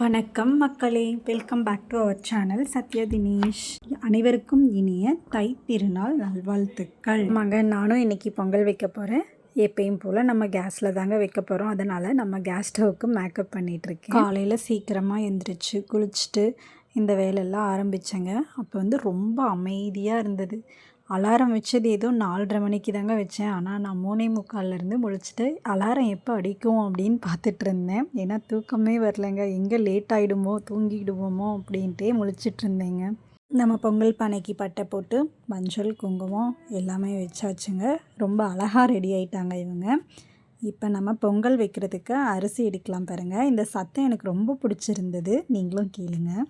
வணக்கம் மக்களே. Welcome back to our channel Sathya Dinesh அனைவருக்கும் இனிய தை திருநாள் நல்வாழ்த்துக்கள். ஆமாங்க நானும் இன்னைக்கு பொங்கல் வைக்க போகிறேன் எப்பயும் போல் நம்ம கேஸில் தாங்க வைக்க போகிறோம் அதனால் நம்ம கேஸ் ஸ்டவ்வுக்கு மேக்கப் பண்ணிகிட்ருக்கேன் காலையில் சீக்கிரமாக எந்திரிச்சு குளிச்சுட்டு இந்த வேலையெல்லாம் ஆரம்பித்தேங்க அப்போ வந்து ரொம்ப அமைதியாக இருந்தது. அலாரம் வச்சது ஏதோ நாலரை மணிக்கு தாங்க வச்சேன். ஆனால் நான் மூணே முக்கால்லேருந்து முழிச்சிட்டு அலாரம் எப்போ அடிக்கும்? அப்படின்னு பார்த்துட்டு இருந்தேன். ஏன்னா தூக்கமே வரலைங்க. எங்கே லேட் ஆகிடுமோ தூங்கிடுவோமோ அப்படின்ட்டே முழிச்சிட்டு இருந்தேங்க. நம்ம பொங்கல் பானைக்கு பட்டை போட்டு மஞ்சள் குங்குமம் எல்லாமே வச்சாச்சுங்க. ரொம்ப அழகாக ரெடி ஆயிட்டாங்க இவங்க. இப்போ நம்ம பொங்கல் வைக்கிறதுக்கு அரிசி எடுக்கலாம் பாருங்கள் இந்த சத்தம் எனக்கு ரொம்ப பிடிச்சிருந்தது. நீங்களும் கேளுங்கள்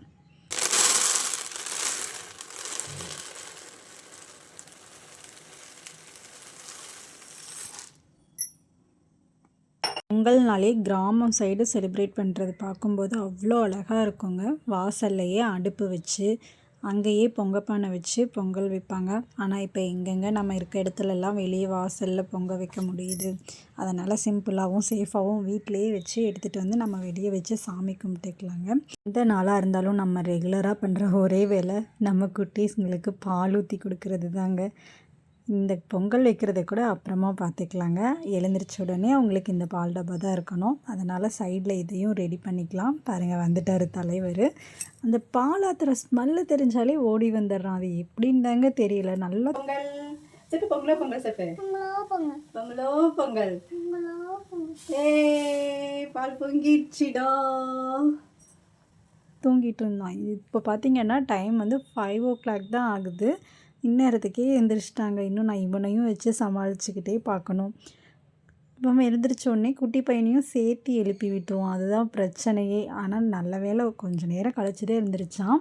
பொங்கல் பொங்கல்னாலே கிராமம் சைடு செலிப்ரேட் பண்ணுறது பார்க்கும்போது அவ்வளோ அழகாக இருக்குங்க. வாசல்லையே அடுப்பு வச்சு அங்கேயே பொங்கப்பானை வச்சு பொங்கல் வைப்பாங்க. ஆனால் இப்போ எங்கெங்கே நம்ம இருக்க இடத்துலலாம் வெளியே வாசலில் பொங்க வைக்க முடியுது. அதனால் சிம்பிளாகவும் சேஃபாகவும் வீட்டிலேயே வச்சு எடுத்துகிட்டு வந்து நம்ம வெளியே வச்சு சாமி கும்பிட்டுக்கலாங்க. எந்த நாளாக இருந்தாலும் நம்ம ரெகுலராக பண்ணுற ஒரே வேலை நம்ம குட்டீஸுங்களுக்கு பால் ஊற்றி கொடுக்கறது தாங்க இந்த பொங்கல் வைக்கிறத கூட அப்புறமா பார்த்துக்கலாங்க. எழுந்திரிச்ச உடனே அவங்களுக்கு இந்த பால் டப்பா தான் இருக்கணும். அதனால் சைடில் இதையும் ரெடி பண்ணிக்கலாம். பாருங்கள் வந்துட்டார் தலைவர். அந்த பால் ஆத்துற ஸ்மெல்லு தெரிஞ்சாலே ஓடி வந்துடுறான். அது எப்படின்னு தாங்க தெரியல. நல்லா பொங்கல். செப்பு பொங்கலோ பொங்கல் செப்பு? பொங்கலோ பொங்கல். ஏ பால் பொங்கிடுச்சிடா. தூங்கிட்டு இருந்தான். இப்போ பார்த்தீங்கன்னா டைம் வந்து ஃபைவ் ஓ கிளாக் தான் ஆகுது. இந்நேரத்துக்கே எழுந்திரிச்சிட்டாங்க இன்னும் நான் இவனையும் வச்சு சமாளிச்சுக்கிட்டே பார்க்கணும். இப்போ எழுந்திரிச்சோடனே குட்டி பையனையும் சேர்த்து எழுப்பி விட்டுவோம் அதுதான் பிரச்சனையே. ஆனால் நல்ல வேலை கொஞ்சம் நேரம் கழிச்சுதே எழுந்திரிச்சான்.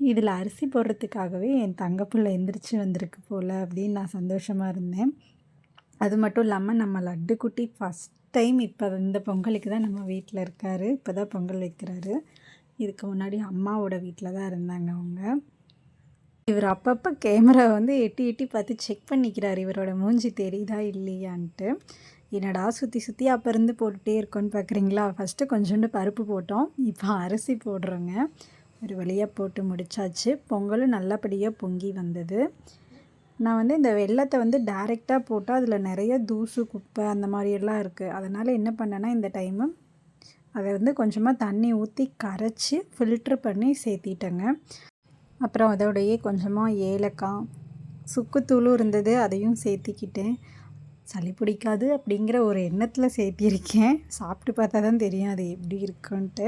இதில் அரிசி போடுறதுக்காகவே என் தங்கப்பிள்ளை எந்திரிச்சு வந்திருக்கு போல் அப்படின்னு நான் சந்தோஷமாக இருந்தேன். அது மட்டும் இல்லாமல் நம்ம லட்டு குட்டி ஃபஸ்ட் டைம் இப்போ இந்த பொங்கலுக்கு தான் நம்ம வீட்டில் இருக்கார். இப்போ தான் பொங்கல் வைக்கிறாரு. இதுக்கு முன்னாடி அம்மாவோட வீட்டில் தான் இருந்தாங்க அவங்க. இவர் அப்பப்போ கேமரா வந்து எட்டி எட்டி பார்த்து செக் பண்ணிக்கிறார். இவரோட மூஞ்சி தெரியுதா இல்லையான்ட்டு. என்னடா சுற்றி சுற்றி அப்போ இருந்து போட்டுகிட்டே இருக்கோன்னு பார்க்குறீங்களா ஃபஸ்ட்டு கொஞ்சோண்டு பருப்பு போட்டோம். இப்போ அரிசி போடுறோங்க. ஒரு வழியாக போட்டு முடிச்சாச்சு. பொங்கலும் நல்லபடியாக பொங்கி வந்தது. நான் வந்து இந்த வெள்ளத்தை வந்து டைரெக்டாக போட்டால் அதில் நிறைய தூசு குப்பை அந்த மாதிரியெல்லாம் இருக்குது அதனால் என்ன பண்ணேன்னா இந்த டைமு அதை வந்து கொஞ்சமாக தண்ணி ஊற்றி கரைச்சி ஃபில்ட்ரு பண்ணி சேர்த்திட்டேங்க. அப்புறம் அதோடையே கொஞ்சமாக ஏலக்காய் சுக்குத்தூளும் இருந்தது அதையும் சேர்த்திக்கிட்டேன். சளி பிடிக்காது அப்படிங்கிற ஒரு எண்ணத்தில் சேர்த்திருக்கேன். சாப்பிட்டு பார்த்தா தான் தெரியும் அது எப்படி இருக்குன்ட்டு.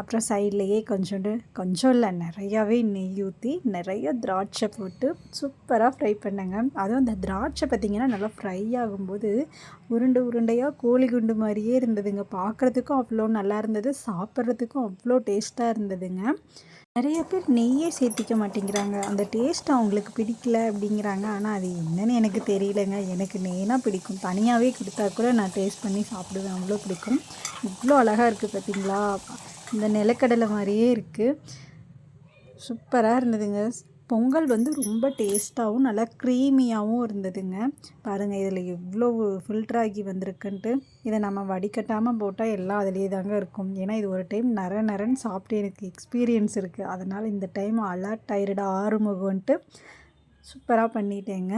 அப்புறம் சைட்லேயே கொஞ்சோண்டு கொஞ்சம் இல்லை நிறையாவே நெய் ஊற்றி நிறைய திராட்சை போட்டு சூப்பராக ஃப்ரை பண்ணேங்க. அதுவும் அந்த திராட்சை பார்த்திங்கன்னா நல்லா ஃப்ரை ஆகும்போது உருண்டை உருண்டையாக கோழி குண்டு மாதிரியே இருந்ததுங்க. பார்க்குறதுக்கும் அவ்வளோ நல்லா இருந்தது சாப்பிட்றதுக்கும் அவ்வளோ டேஸ்ட்டாக இருந்ததுங்க. நிறைய பேர் நெய்யே சேர்த்திக்க மாட்டேங்கிறாங்க. அந்த டேஸ்ட் அவங்களுக்கு பிடிக்கல அப்படிங்கிறாங்க. ஆனால் அது என்னன்னு எனக்கு தெரியலங்க. எனக்கு நெய்னா பிடிக்கும். தனியாகவே கொடுத்தா கூட நான் டேஸ்ட் பண்ணி சாப்பிடுவேன். அவ்வளோ பிடிக்கும். இவ்வளோ அழகாக இருக்குது பார்த்தீங்களா? இந்த நிலக்கடலை மாதிரியே இருக்குது சூப்பராக இருந்ததுங்க. பொங்கல் வந்து ரொம்ப டேஸ்ட்டாகவும் நல்லா க்ரீமியாகவும் இருந்ததுங்க. பாருங்கள் இதில் எவ்வளோ ஃபில்ட்ராகி வந்திருக்குன்ட்டு. இதை நம்ம வடிகட்டாமல் போட்டால் எல்லாம் அதிலே தாங்க இருக்கும். ஏன்னா இது ஒரு டைம் நர நரன்னு சாப்பிட்டு எனக்கு எக்ஸ்பீரியன்ஸ் இருக்குது அதனால் இந்த டைம் அலர்ட் ஆயிடுடா ஆறுமுகன்ட்டு சூப்பராக பண்ணிட்டேங்க.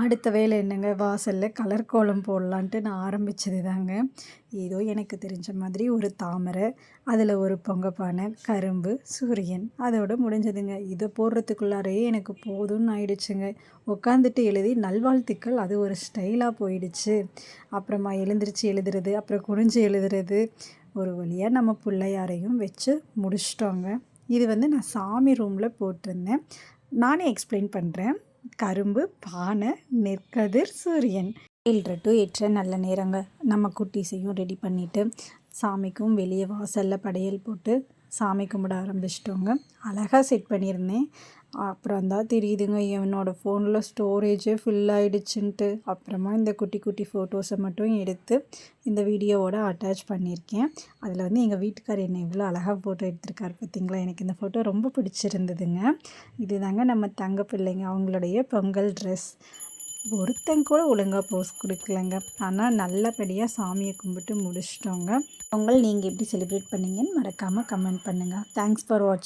அடுத்த வேலை என்னங்க வாசலில் கலர் கோலம் போடலான்ட்டு நான் ஆரம்பித்தது தாங்க. ஏதோ எனக்கு தெரிஞ்ச மாதிரி ஒரு தாமரை அதில் ஒரு பொங்கப்பானை கரும்பு சூரியன் அதோடு முடிஞ்சதுங்க. இதை போடுறதுக்குள்ளாரையே எனக்கு போதும்னு ஆயிடுச்சுங்க. உட்காந்துட்டு எழுதி நல்வாழ்த்துக்கள் அது ஒரு ஸ்டைலாக போயிடுச்சு. அப்புறமா எழுந்திரிச்சு எழுதுறது அப்புறம் குனிஞ்சு எழுதுறது ஒரு வழியாக நம்ம பிள்ளையாரையும் வச்சு முடிச்சிட்டோங்க. இது வந்து நான் சாமி ரூமில் போட்டிருந்தேன். நானே எக்ஸ்பிளைன் பண்ணுறேன் கரும்பு பானை நெற்கதிர் சூரியன். ஏழு டு எட்டரை நல்ல நேரங்க. நம்ம குட்டீஸையும் ரெடி பண்ணிவிட்டு சாமிக்கும் வெளியே வாசலில் படையல் போட்டு சாமி கும்பிட ஆரம்பிச்சிட்டோங்க. அழகாக செட் பண்ணியிருந்தேன். அப்புறம் தான் தெரியுதுங்க என்னோடய ஃபோனில் ஸ்டோரேஜே ஃபில் ஆகிடுச்சுன்ட்டு அப்புறமா இந்த குட்டி குட்டி ஃபோட்டோஸை மட்டும் எடுத்து இந்த வீடியோவோட அட்டாச் பண்ணியிருக்கேன். அதில் வந்து எங்கள் வீட்டுக்கார் என்னை இவ்வளோ அழகாக ஃபோட்டோ எடுத்திருக்காரு பார்த்தீங்களா எனக்கு இந்த ஃபோட்டோ ரொம்ப பிடிச்சிருந்ததுங்க. இதுதாங்க நம்ம தங்க பிள்ளைங்க அவங்களுடைய பொங்கல் ட்ரெஸ் ஒருத்தங்க கூட ஒழுங்காக போஸ் கொடுக்கலங்க. ஆனால் நல்லபடியாக சாமியை கும்பிட்டு முடிச்சிட்டோங்க. பொங்கல் நீங்கள் எப்படி செலிப்ரேட் பண்ணீங்கன்னு மறக்காமல் கமெண்ட் பண்ணுங்கள் தேங்க்ஸ் ஃபார் வாட்சிங்